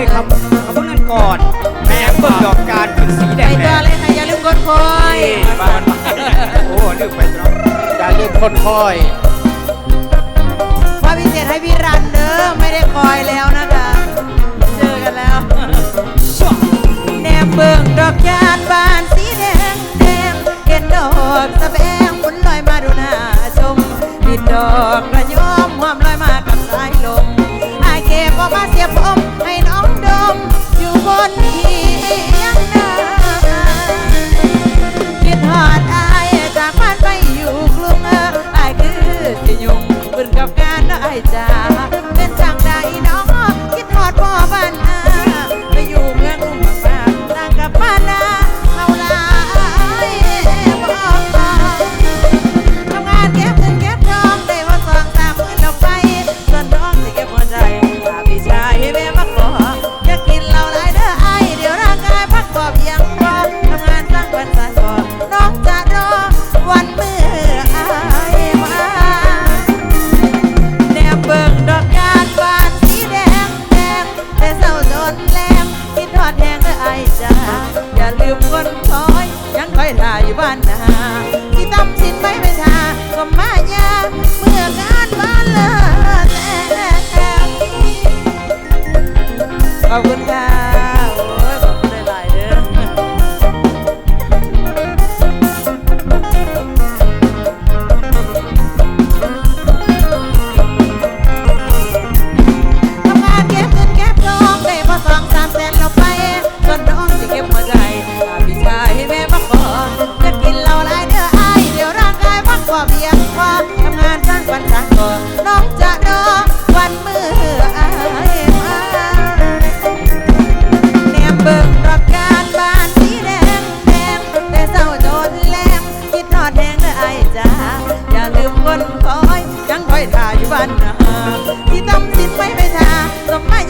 เลยครับขอบคุณกันก่อน แม่เบิ่งดอกการเป็นสีแดไปงต่อเลยค่ะอย่าลืมกดคอยบ้านโอ้ลืมไปแล้วอย่าลืมคนคอยพระพิเศษให้พี่รันเด้อไม่ได้คอยแล้วนะคะเจอกันแล้วแนมเบิ่งดอกจานบานสีแดงแดงเห็นดอกสะแบงหมุนลอยมาดูหน้าชมดินดอกกระยอมหอมลอยมากับสายลมอายเก็บออกมาเสียบ ยังคอยถ่ายอยู่บ้านนาที่ตำสินไม่ไปทาก็มายาเมื่องานบ้านเลิกแล้วขอบคุณค่ะ พักกว่าเพียงพอทำงานสร้างฝันสร้างก่อน้องจะรอวันมืออายมาแนมเบิ่งดอกานบานสีแดงแดงแต่เศร้าโดนแรงคิดทอดแหงเด้อไอายจ้าอย่าลืมคนคอยยังคอยท่าอยู่บ้านนาที่ตำสินไม่ไปทาสมมาย